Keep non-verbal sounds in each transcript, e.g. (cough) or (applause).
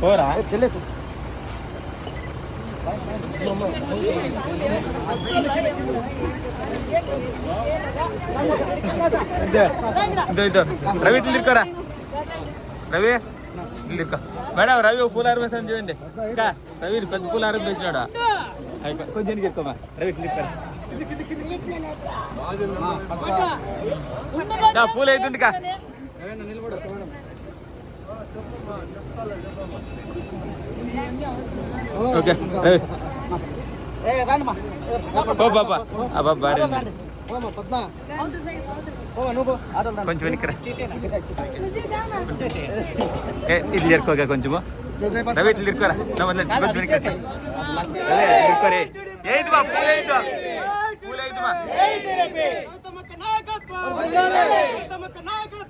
పోరా? చెల్లేసి. రవి ఇట్లా ఇరుకోరా రవి? ఇట్లా ఇరుకో మేడం రవి పూల ఆరబేసాను చూడండి. ఇంకా రవి పెద్ద పూల ఆరబేసినాడు కొంచెం ఇరుకోమా రవి ఇట్లా ఇరుకోరా పూలు అవుతుంది కా ఓకే. కొంచెం వెనక్కి రా. ఇచ్చేసేయ్. ఏ ఇట్లా ఇరుకోగా కొంచెము. రవి ఇట్లా ఇరుకోరా కొంచెం వెనక్కి రా. అదే, ఇరుకోరే ఏది బా పూలు ఏది బా పూలు ఏది బా ఏ పోయేటప్పుడు వేసేయండి, పోయేటప్పుడు. పోరండి, బా, బా. ఎంఐవై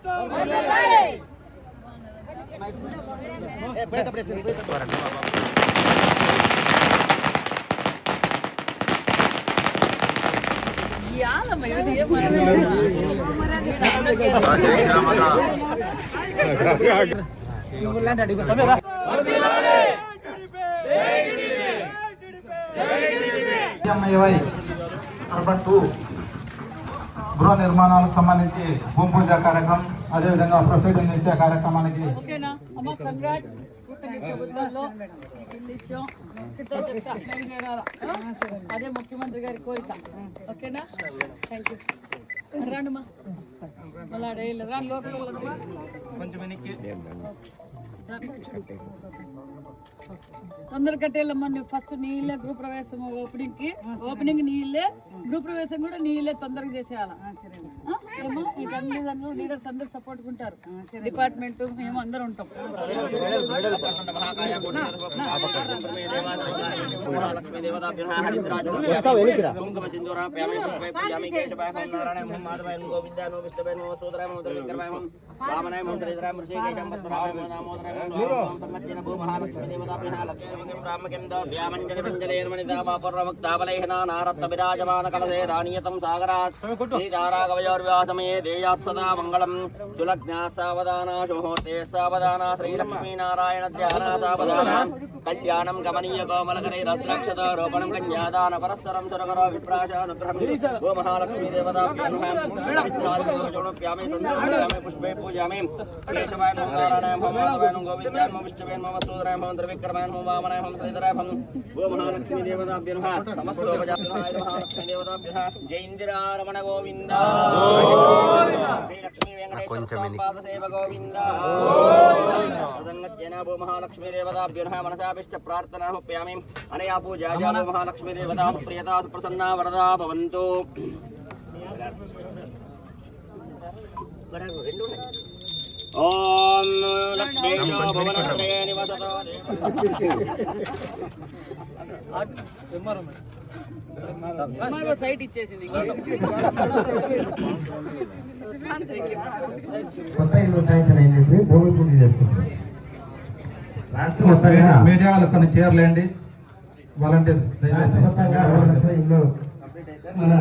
అర్బన్ టూ గృహ నిర్మాణాలకు సంబంధించి భూమి పూజ కార్యక్రమం అదేవిధంగా ప్రొసీడింగ్ ఇచ్చే కార్యక్రమానికి? అదే ముఖ్యమంత్రి గారి కోరిక. ఓకేనా? థ్యాంక్ యూ రండమ్మా మళ్ళీ లోపల. కొంచెం తొందర కట్టేళ్ళమ్మా ఫస్ట్ నీళ్ళే గృహ ప్రవేశం ఓపెనింగ్కి ఓపెనింగ్ నీళ్ళే గృహ ప్రవేశం కూడా నీళ్ళే తొందరగా చేసేయాల? ఏమో దాంట్లో లీడర్స్ అందరు సపోర్ట్ ఉంటారు డిపార్ట్మెంట్ మేము అందరం ఉంటాం గోవిందాయ హోం విష్ణువాయ హోం సూదరాయ హోం త్రివిక్రమాయ హోం వామనాయ హోం శ్రీధరాయ ఋషికేశం పద్మనాభాయ హోం దామోదరాయ హోం ఓం సంగత్యేన భూ మహాలక్ష్మి దేవతాభ్యః లక్ష్మీం రామకిం దాభ్యామంజలి మంజలేన మణిదామా పూర్వముక్తాబలైహన నారత్న విరాజమాన కలసే రాణీయతం సాగరాత్ శ్రీధారాగవయోర్వ్యాసమయే దేయాత్ సదా మంగళం తులజ్ఞా సావధానా శుభముహూర్తే సావధానా శ్రీలక్ష్మీనారాయణ ధ్యానా సావధానా కళ్యాణం గమనీయ కోమలకరే రద్రాక్షత రోపణం కన్యాదాన పరస్పరం సురగర విప్రాశానుగ్రహం గో మహాలక్ష్మీ దేవతాభ్యామి సంధ్యామి పుష్పే పూజామి కేశవాయ త్రివిక్రమాయ నమో వామనాయ నమో శ్రీధరాయ నమో గో మహాలక్ష్మీ దేవతాభ్యః సమస్తోపజాతాయ మహాలక్ష్మీ దేవతాభ్యః జై ఇందిరారమణ గోవింద శ్రీ లక్ష్మీ వెంకటేశ్వర సేవ గోవింద ప్రసంగత్యేన భూ మహాలక్ష్మీ దేవతాభ్యునః మనసాభిష్ట ప్రార్థనాహుప్యామి అనయా పూజా భూ మహాలక్ష్మీ దేవతా సుప్రియతా సుప్రసన్నా వరదా భవంతు ఓం సైట్ ఇచ్చేసింది కొత్త ఇల్లు శాంక్షన్ చెప్పి భూమి పూజ చేసుకుంటాం రాష్ట్ర మొత్తంగా మీడియాలో కొన్ని చేరలేండి వాలంటీర్స్ రాష్ట్ర మొత్తంగా ఇల్లు మన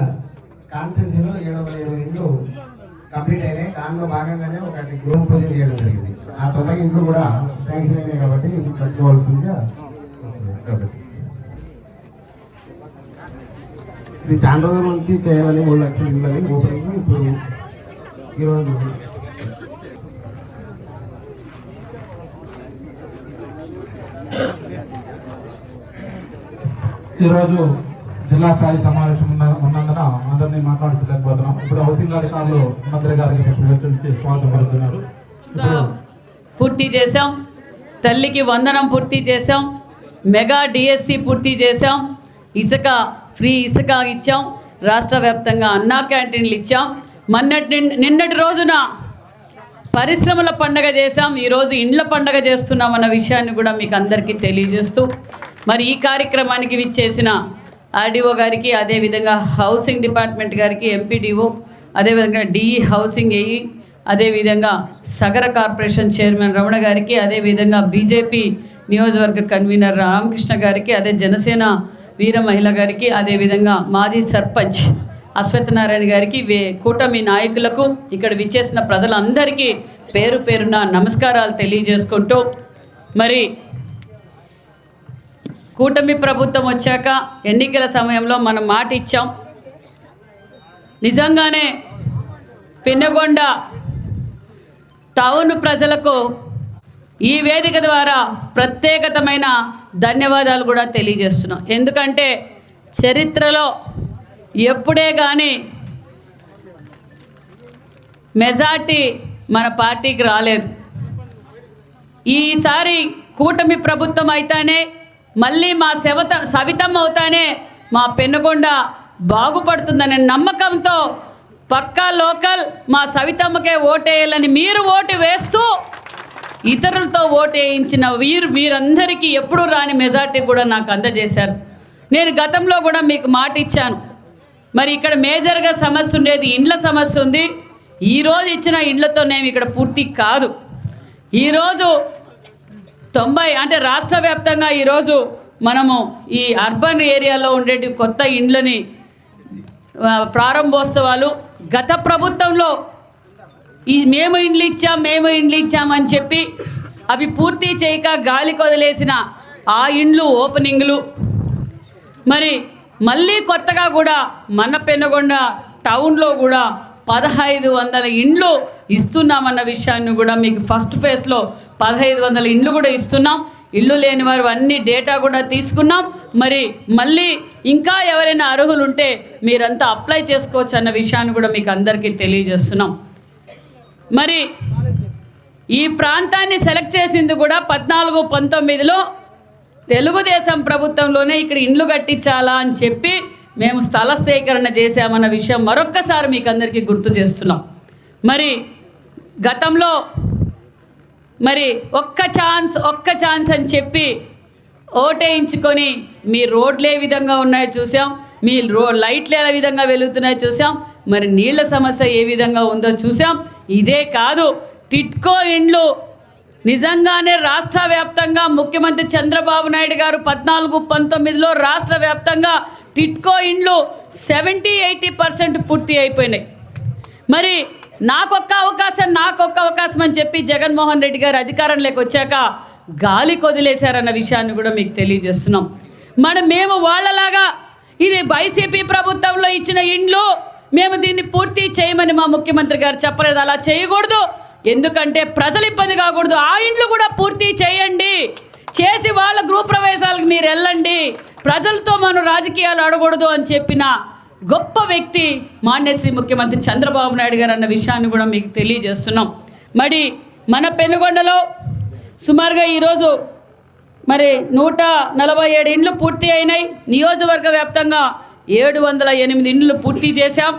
కాన్స్టిట్యూన్సీలో ఏడు వందల ఇరవై ఇల్లు కంప్లీట్ అయినాయి. దానిలో భాగంగానే ఒకటి గృహ పూజ చేయడం జరిగింది. ఆ తొంభై ఇంట్లో కూడా శాంక్షన్ అయినాయి కాబట్టి ఇప్పుడు కట్టుకోవాల్సిందిగా ఇది చాలా రోజుల నుంచి చేయాలని మూడు లక్షలు ఇళ్ళని ఓపెనింగ్ ఇప్పుడు ఈరోజు ఈరోజు జిల్లా స్థాయి సమావేశం ఉన్న- ఉన్నందున అందరినీ మాట్లాడించలేకపోతున్నాం. ఇప్పుడు హౌసింగ్ అధికారులు మంత్రి గారికి స్వాగతం పలుకుతున్నారు. పూర్తి చేశాం. తల్లికి వందనం పూర్తి చేశాం. మెగా డిఎస్సి పూర్తి చేశాం. ఇసుక ఫ్రీ ఇసుక ఇచ్చాం. రాష్ట్ర వ్యాప్తంగా అన్నా క్యాంటీన్లు ఇచ్చాం. మొన్నటి నిన్నటి రోజున పరిశ్రమల పండగ చేశాం. ఈరోజు ఇండ్ల పండగ చేస్తున్నాం అన్న విషయాన్ని కూడా మీకు అందరికీ తెలియజేస్తూ మరి ఈ కార్యక్రమానికి విచ్చేసిన ఆర్డీఓ గారికి అదేవిధంగా హౌసింగ్ డిపార్ట్మెంట్ గారికి ఎంపీడీఓ అదేవిధంగా D E housing A E అదేవిధంగా సగర కార్పొరేషన్ చైర్మన్ రమణ గారికి అదేవిధంగా బీజేపీ నియోజకవర్గ కన్వీనర్ రామకృష్ణ గారికి అదే జనసేన వీర మహిళ గారికి అదేవిధంగా మాజీ సర్పంచ్ అశ్వత్థనారాయణ గారికి వే కూటమి నాయకులకు ఇక్కడ విచ్చేసిన ప్రజలందరికీ పేరు పేరున నమస్కారాలు తెలియజేసుకుంటూ మరి కూటమి ప్రభుత్వం వచ్చాక ఎన్నికల సమయంలో మనం మాట ఇచ్చాం. నిజంగానే పిన్నగొండ టౌన్ ప్రజలకు ఈ వేదిక ద్వారా ప్రత్యేకతమైన ధన్యవాదాలు కూడా తెలియజేస్తున్నాం. ఎందుకంటే చరిత్రలో ఎప్పుడే కానీ మెజార్టీ మన పార్టీకి రాలేదు. ఈసారి కూటమి ప్రభుత్వం అయితేనే మళ్ళీ మా సెవత సవితమ్మ అవుతానే మా పెనుగొండ బాగుపడుతుందనే నమ్మకంతో పక్కా లోకల్ మా సవితమ్మకే ఓటేయాలని మీరు ఓటు వేస్తూ ఇతరులతో ఓటు వేయించిన వీరు వీరందరికీ ఎప్పుడు రాని మెజార్టీ కూడా నాకు అందజేశారు. నేను గతంలో కూడా మీకు మాట ఇచ్చాను. మరి ఇక్కడ మేజర్గా సమస్య ఉండేది ఇండ్ల సమస్య ఉంది. ఈరోజు ఇచ్చిన ఇండ్లతో నేను ఇక్కడ పూర్తి కాదు. ఈరోజు తొంభై అంటే రాష్ట్ర వ్యాప్తంగా ఈరోజు మనము ఈ అర్బన్ ఏరియాలో ఉండేటి కొత్త ఇండ్లని ప్రారంభోత్సవాలు. గత ప్రభుత్వంలో ఈ మేము ఇండ్లు ఇచ్చాం మేము ఇండ్లు ఇచ్చామని చెప్పి అవి పూర్తి చేయక గాలి కొదిలేసిన ఆ ఇండ్లు ఓపెనింగ్లు. మరి మళ్ళీ కొత్తగా కూడా మన పెనుగొండ టౌన్లో కూడా పదహైదు వందల ఇండ్లు ఇస్తున్నామన్న విషయాన్ని కూడా మీకు ఫస్ట్ ఫేజ్లో పదహైదు వందల ఇండ్లు కూడా ఇస్తున్నాం. ఇల్లు లేని వారు అన్ని డేటా కూడా తీసుకున్నాం. మరి మళ్ళీ ఇంకా ఎవరైనా అర్హులు ఉంటే మీరంతా అప్లై చేసుకోవచ్చు అన్న విషయాన్ని కూడా మీకు అందరికీ తెలియజేస్తున్నాం. మరి ఈ ప్రాంతాన్ని సెలెక్ట్ చేసింది కూడా పద్నాలుగు పంతొమ్మిదిలో తెలుగుదేశం ప్రభుత్వంలోనే ఇక్కడ ఇండ్లు కట్టించాలా అని చెప్పి మేము స్థల సేకరణ చేశామన్న విషయం మరొక్కసారి మీకు అందరికీ గుర్తు చేస్తున్నాం. మరి గతంలో మరి ఒక్క ఛాన్స్ ఒక్క ఛాన్స్ అని చెప్పి ఓటేయించుకొని మీ రోడ్లు ఏ విధంగా ఉన్నాయో చూసాం మీ రో లైట్లు ఏ విధంగా వెలుగుతున్నాయో చూసాం మరి నీళ్ళ సమస్య ఏ విధంగా ఉందో చూసాం ఇదే కాదు టిట్కో ఇండ్లు నిజంగానే రాష్ట్ర వ్యాప్తంగా ముఖ్యమంత్రి చంద్రబాబు నాయుడు గారు పద్నాలుగు పంతొమ్మిదిలో రాష్ట్ర వ్యాప్తంగా టిట్కో ఇండ్లు సెవెంటీ ఎయిటీ పర్సెంట్ పూర్తి అయిపోయినాయి. మరి నాకొక్క అవకాశం నాకొక్క అవకాశం అని చెప్పి జగన్మోహన్ రెడ్డి గారు అధికారంలోకి వచ్చాక గాలి కొదిలేశారన్న విషయాన్ని కూడా మీకు తెలియజేస్తున్నాం. మనం మేము వాళ్ళలాగా ఇది వైసీపీ ప్రభుత్వంలో ఇచ్చిన ఇండ్లు మేము దీన్ని పూర్తి చేయమని మా ముఖ్యమంత్రి గారు చెప్పలేదు. అలా చేయకూడదు. ఎందుకంటే ప్రజలు ఇబ్బంది కాకూడదు. ఆ ఇండ్లు కూడా పూర్తి చేయండి. చేసి వాళ్ళ గృహ ప్రవేశాలకు మీరు వెళ్ళండి. ప్రజలతో మనం రాజకీయాలు ఆడకూడదు అని చెప్పిన గొప్ప వ్యక్తి మాన్యశ్రీ ముఖ్యమంత్రి చంద్రబాబు నాయుడు గారు అన్న విషయాన్ని కూడా మీకు తెలియజేస్తున్నాం. మరి మన పెనుగొండలో సుమారుగా ఈరోజు మరి నూట నలభై ఏడు ఇండ్లు పూర్తి అయినాయి. నియోజకవర్గ వ్యాప్తంగా ఏడు వందల ఎనిమిది ఇండ్లు పూర్తి చేశాం.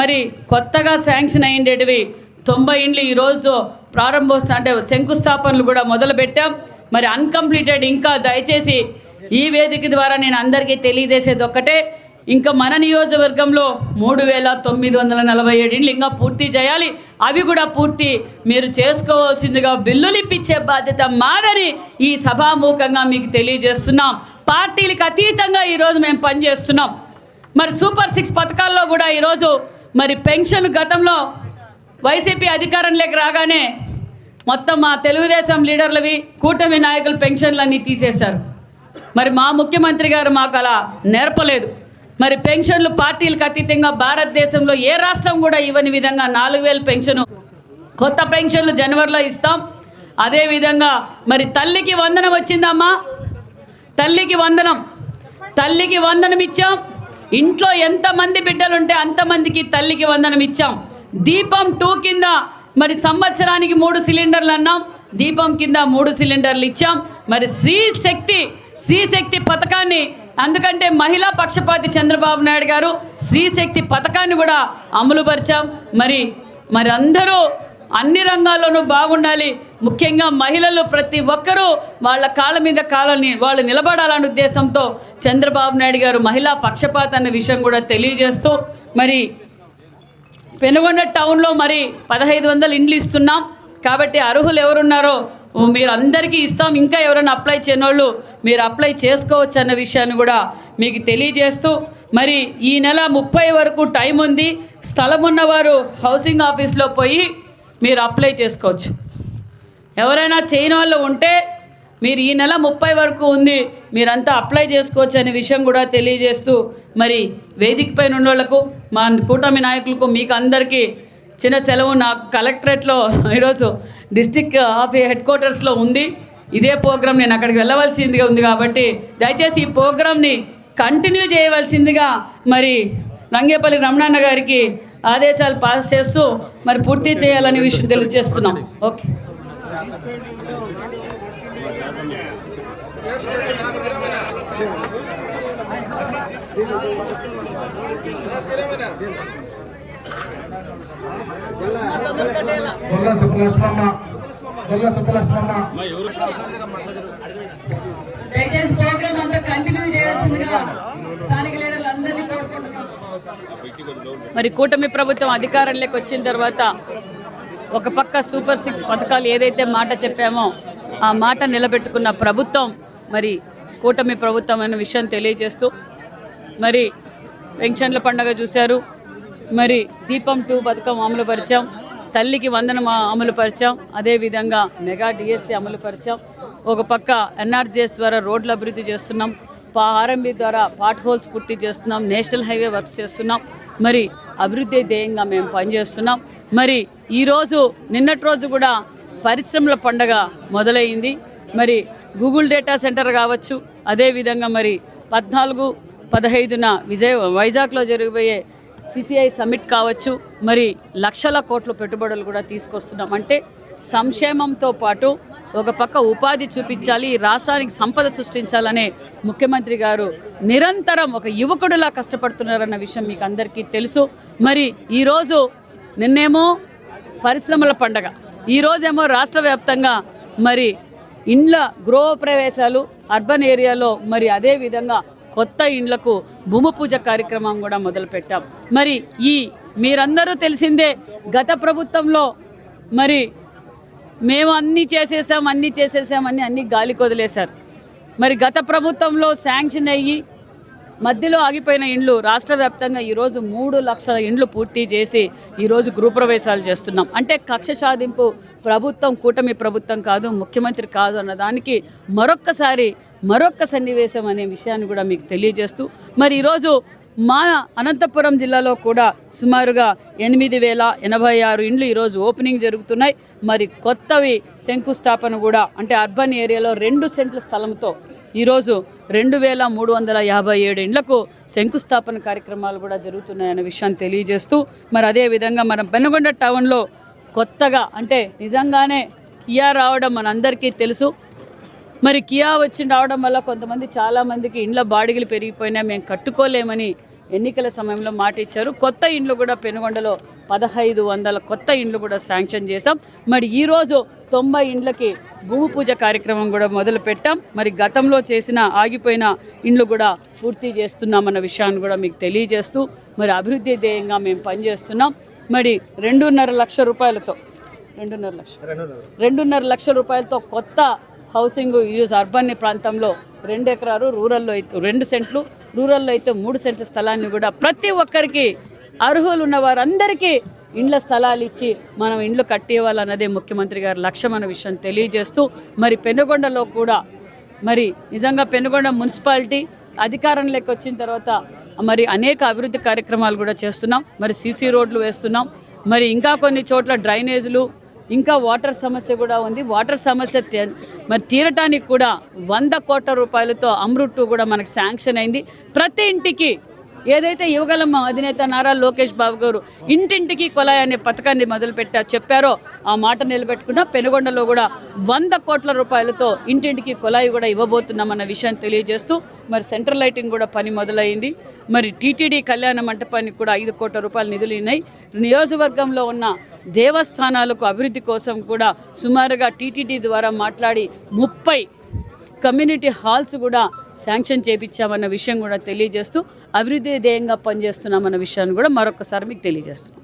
మరి కొత్తగా శాంక్షన్ అయ్యేటివి తొంభై ఇండ్లు ఈరోజు ప్రారంభోత్సవం అంటే శంకుస్థాపనలు కూడా మొదలుపెట్టాం. మరి అన్కంప్లీటెడ్ ఇంకా దయచేసి ఈ వేదిక ద్వారా నేను అందరికీ తెలియజేసేది ఒక్కటే ఇంకా మన నియోజకవర్గంలో మూడు వేల తొమ్మిది వందల నలభై ఏడు ఇండ్లు ఇంకా పూర్తి చేయాలి. అవి కూడా పూర్తి మీరు చేసుకోవాల్సిందిగా బిల్లులు ఇప్పించే బాధ్యత మాదని ఈ సభాముఖంగా మీకు తెలియజేస్తున్నాం. పార్టీలకు అతీతంగా ఈరోజు మేము పనిచేస్తున్నాం. మరి సూపర్ సిక్స్ పథకాల్లో కూడా ఈరోజు మరి పెన్షన్ గతంలో వైసీపీ అధికారంలోకి రాగానే మొత్తం మా తెలుగుదేశం లీడర్లవి కూటమి నాయకులు పెన్షన్లన్నీ తీసేశారు. మరి మా ముఖ్యమంత్రి గారు మాకు అలా నేర్పలేదు. మరి పెన్షన్లు పార్టీలకు అతీతంగా భారతదేశంలో ఏ రాష్ట్రం కూడా ఇవ్వని విధంగా నాలుగు వేలు పెన్షన్ కొత్త పెన్షన్లు జనవరిలో ఇస్తాం. అదేవిధంగా మరి తల్లికి వందనం వచ్చిందమ్మా. తల్లికి వందనం. తల్లికి వందనం ఇచ్చాం. ఇంట్లో ఎంతమంది బిడ్డలుంటే అంతమందికి తల్లికి వందనం ఇచ్చాం. దీపం టూ కింద మరి సంవత్సరానికి మూడు సిలిండర్లు అన్నాం. దీపం కింద మూడు సిలిండర్లు ఇచ్చాం. మరి స్త్రీ శక్తి స్త్రీశక్తి పథకాన్ని అందుకంటే మహిళా పక్షపాతి చంద్రబాబు నాయుడు గారు స్త్రీ శక్తి పథకాన్ని కూడా అమలుపరిచాం. మరి మరి అందరూ అన్ని రంగాల్లోనూ బాగుండాలి. ముఖ్యంగా మహిళలు ప్రతి ఒక్కరూ వాళ్ళ కాళ్ళ మీద కాళ్ళని వాళ్ళు నిలబడాలనే ఉద్దేశంతో చంద్రబాబు నాయుడు గారు మహిళా పక్షపాత అన్న విషయం కూడా తెలియజేస్తూ మరి పెనుగొండ టౌన్లో మరి పదహైదు వందలు ఇండ్లు ఇస్తున్నాం. కాబట్టి అర్హులు ఎవరున్నారో మీరు అందరికీ ఇస్తాం. ఇంకా ఎవరైనా అప్లై చేయనోళ్ళు మీరు అప్లై చేసుకోవచ్చు అన్న విషయాన్ని కూడా మీకు తెలియజేస్తూ మరి ఈ నెల ముప్పై వరకు టైం ఉంది. స్థలం ఉన్నవారు హౌసింగ్ ఆఫీస్లో పోయి మీరు అప్లై చేసుకోవచ్చు. ఎవరైనా చేయని వాళ్ళు ఉంటే మీరు ఈ నెల ముప్పై వరకు ఉంది మీరంతా అప్లై చేసుకోవచ్చు అనే విషయం కూడా తెలియజేస్తూ మరి వేదిక పైన ఉన్నోళ్ళకు వాళ్ళకు మా కూటమి నాయకులకు మీకు అందరికీ చిన్న సెలవు. నాకు కలెక్టరేట్లో (laughs) ఈరోజు డిస్టిక్ ఆఫ్ హెడ్ క్వార్టర్స్లో ఉంది. ఇదే ప్రోగ్రామ్ నేను అక్కడికి వెళ్ళవలసిందిగా ఉంది కాబట్టి దయచేసి ఈ ప్రోగ్రాంని కంటిన్యూ చేయవలసిందిగా మరి రంగేపల్లి రమణన్న గారికి ఆదేశాలు పాస్ చేస్తూ మరి పూర్తి చేయాలనే విషయం తెలియజేస్తున్నాం. ఓకే. గొల్ల సుబ్బలక్ష్మమ్మ గొల్ల సుబ్బలక్ష్మమ్మ దయచేసి ప్రోగ్రామ్ అంతా కంటిన్యూ చేయాల్సిందిగా స్థానిక లీడర్లందరినీ కోరుకుంటున్నాం. మరి కూటమి ప్రభుత్వం అధికారంలోకి వచ్చిన తర్వాత ఒక పక్క సూపర్ సిక్స్ పథకాలు ఏదైతే మాట చెప్పామో ఆ మాట నిలబెట్టుకున్న ప్రభుత్వం మరి కూటమి ప్రభుత్వం అనే విషయం తెలియజేస్తూ మరి పెన్షన్ల పండగ చూశారు. మరి దీపం టూ పథకం అమలు పరిచాం తల్లికి వందనం అమలు పరిచాం అదేవిధంగా మెగా డిఎస్సి అమలు పరిచాం ఒక పక్క ఎన్ఆర్జిఎస్ ద్వారా రోడ్ల అభివృద్ధి చేస్తున్నాం. పా ఆర్ఎంబి ద్వారా పాట్ హోల్స్ పూర్తి చేస్తున్నాం. నేషనల్ హైవే వర్క్స్ చేస్తున్నాం. మరి అభివృద్ధి ధ్యేయంగా మేము పనిచేస్తున్నాం. మరి ఈరోజు నిన్నటి రోజు కూడా పరిశ్రమల పండగ మొదలైంది. మరి గూగుల్ డేటా సెంటర్ కావచ్చు. అదేవిధంగా మరి పద్నాలుగు పదహైదున విజయ వైజాగ్లో జరగబోయే సిసిఐ సమ్మిట్ కావచ్చు మరి లక్షల కోట్ల పెట్టుబడులు కూడా తీసుకొస్తున్నాం. అంటే సంక్షేమంతో పాటు ఒక పక్క ఉపాధి చూపించాలి ఈ రాష్ట్రానికి సంపద సృష్టించాలనే ముఖ్యమంత్రి గారు నిరంతరం ఒక యువకుడిలా కష్టపడుతున్నారన్న విషయం మీకు అందరికీ తెలుసు. మరి ఈరోజు నిన్నేమో పరిశ్రమల పండగ ఈరోజేమో రాష్ట్ర వ్యాప్తంగా మరి ఇండ్ల గృహ ప్రవేశాలు అర్బన్ ఏరియాలో మరి అదే విధంగా కొత్త ఇండ్లకు భూమి పూజ కార్యక్రమం కూడా మొదలుపెట్టాం. మరి ఈ మీరందరూ తెలిసిందే గత ప్రభుత్వంలో మరి మేము అన్నీ చేసేసాం అన్నీ చేసేసామని అన్నీ గాలికి వదిలేశారు మరి గత ప్రభుత్వంలో శాంక్షన్ అయ్యి మధ్యలో ఆగిపోయిన ఇండ్లు రాష్ట్ర వ్యాప్తంగా ఈరోజు మూడు లక్షల ఇండ్లు పూర్తి చేసి ఈరోజు గృహప్రవేశాలు చేస్తున్నాం. అంటే కక్ష సాధింపు ప్రభుత్వం కూటమి ప్రభుత్వం కాదు ముఖ్యమంత్రి కాదు అన్న దానికి మరొక్కసారి మరొక్క సన్నివేశం అనే విషయాన్ని కూడా మీకు తెలియజేస్తూ మరి ఈరోజు మా అనంతపురం జిల్లాలో కూడా సుమారుగా ఎనిమిది వేల ఎనభై ఆరు ఇండ్లు ఈరోజు ఓపెనింగ్ జరుగుతున్నాయి. మరి కొత్తవి శంకుస్థాపన కూడా అంటే అర్బన్ ఏరియాలో రెండు సెంట్ల స్థలంతో ఈరోజు రెండు వేల మూడు వందల యాభై ఏడు ఇండ్లకు శంకుస్థాపన కార్యక్రమాలు కూడా జరుగుతున్నాయనే విషయాన్ని తెలియజేస్తూ మరి అదేవిధంగా మనం పెనుగొండ టౌన్లో కొత్తగా అంటే నిజంగానే కియా రావడం మనందరికీ తెలుసు. మరి కియా వచ్చి రావడం వల్ల కొంతమంది చాలామందికి ఇండ్ల బాడిగలు పెరిగిపోయినా మేము కట్టుకోలేమని ఎన్నికల సమయంలో మాట ఇచ్చారు. కొత్త ఇండ్లు కూడా పెనుగొండలో పదహైదు వందల కొత్త ఇండ్లు కూడా శాంక్షన్ చేశాం. మరి ఈరోజు తొంభై ఇండ్లకి భూమి పూజ కార్యక్రమం కూడా మొదలు పెట్టాం. మరి గతంలో చేసిన ఆగిపోయిన ఇండ్లు కూడా పూర్తి చేస్తున్నామన్న విషయాన్ని కూడా మీకు తెలియజేస్తూ మరి అభివృద్ధి ధ్యేయంగా మేము పనిచేస్తున్నాం. మరి రెండున్నర లక్ష రూపాయలతో రెండున్నర లక్ష రెండున్నర లక్షల రూపాయలతో కొత్త హౌసింగ్ ఈరోజు అర్బన్ ప్రాంతంలో రెండు ఎకరాలు రూరల్లో అయితే రెండు సెంట్లు రూరల్లో అయితే మూడు సెంట్ల స్థలాన్ని కూడా ప్రతి ఒక్కరికి అర్హులు ఉన్న వారందరికీ ఇండ్ల స్థలాలు ఇచ్చి మనం ఇండ్లు కట్టేవాలన్నదే ముఖ్యమంత్రి గారి లక్ష్యం అన్న విషయం తెలియజేస్తూ మరి పెనుగొండలో కూడా మరి నిజంగా పెనుగొండ మున్సిపాలిటీ అధికారంలోకి వచ్చిన తర్వాత మరి అనేక అభివృద్ధి కార్యక్రమాలు కూడా చేస్తున్నాం. మరి సీసీ రోడ్లు వేస్తున్నాం. మరి ఇంకా కొన్ని చోట్ల డ్రైనేజీలు ఇంకా వాటర్ సమస్య కూడా ఉంది. వాటర్ సమస్య మరి తీరటానికి కూడా వంద కోట్ల రూపాయలతో అమృత్ కూడా మనకు శాంక్షన్ అయింది. ప్రతి ఇంటికి ఏదైతే యువగలమ్మ అధినేత నారా లోకేష్ బాబు గారు ఇంటింటికి కొలాయి అనే పథకాన్ని మొదలుపెట్టా చెప్పారో ఆ మాట నిలబెట్టుకున్న పెనుగొండలో కూడా వంద కోట్ల రూపాయలతో ఇంటింటికి కొలాయి కూడా ఇవ్వబోతున్నామన్న విషయం తెలియజేస్తూ మరి సెంట్రల్ లైటింగ్ కూడా పని మొదలైంది. మరి టీటీడీ కళ్యాణ మంటపానికి కూడా ఐదు కోట్ల రూపాయల నిధులు ఉన్నాయి. నియోజకవర్గంలో ఉన్న దేవస్థానాలకు అభివృద్ధి కోసం కూడా సుమారుగా టీటీడీ ద్వారా మాట్లాడి ముప్పై కమ్యూనిటీ హాల్స్ కూడా శాంక్షన్ చేపించామన్న విషయం కూడా తెలియజేస్తూ అభివృద్ధి ధ్యేయంగా పనిచేస్తున్నామన్న విషయాన్ని కూడా మరొకసారి మీకు తెలియజేస్తున్నాం.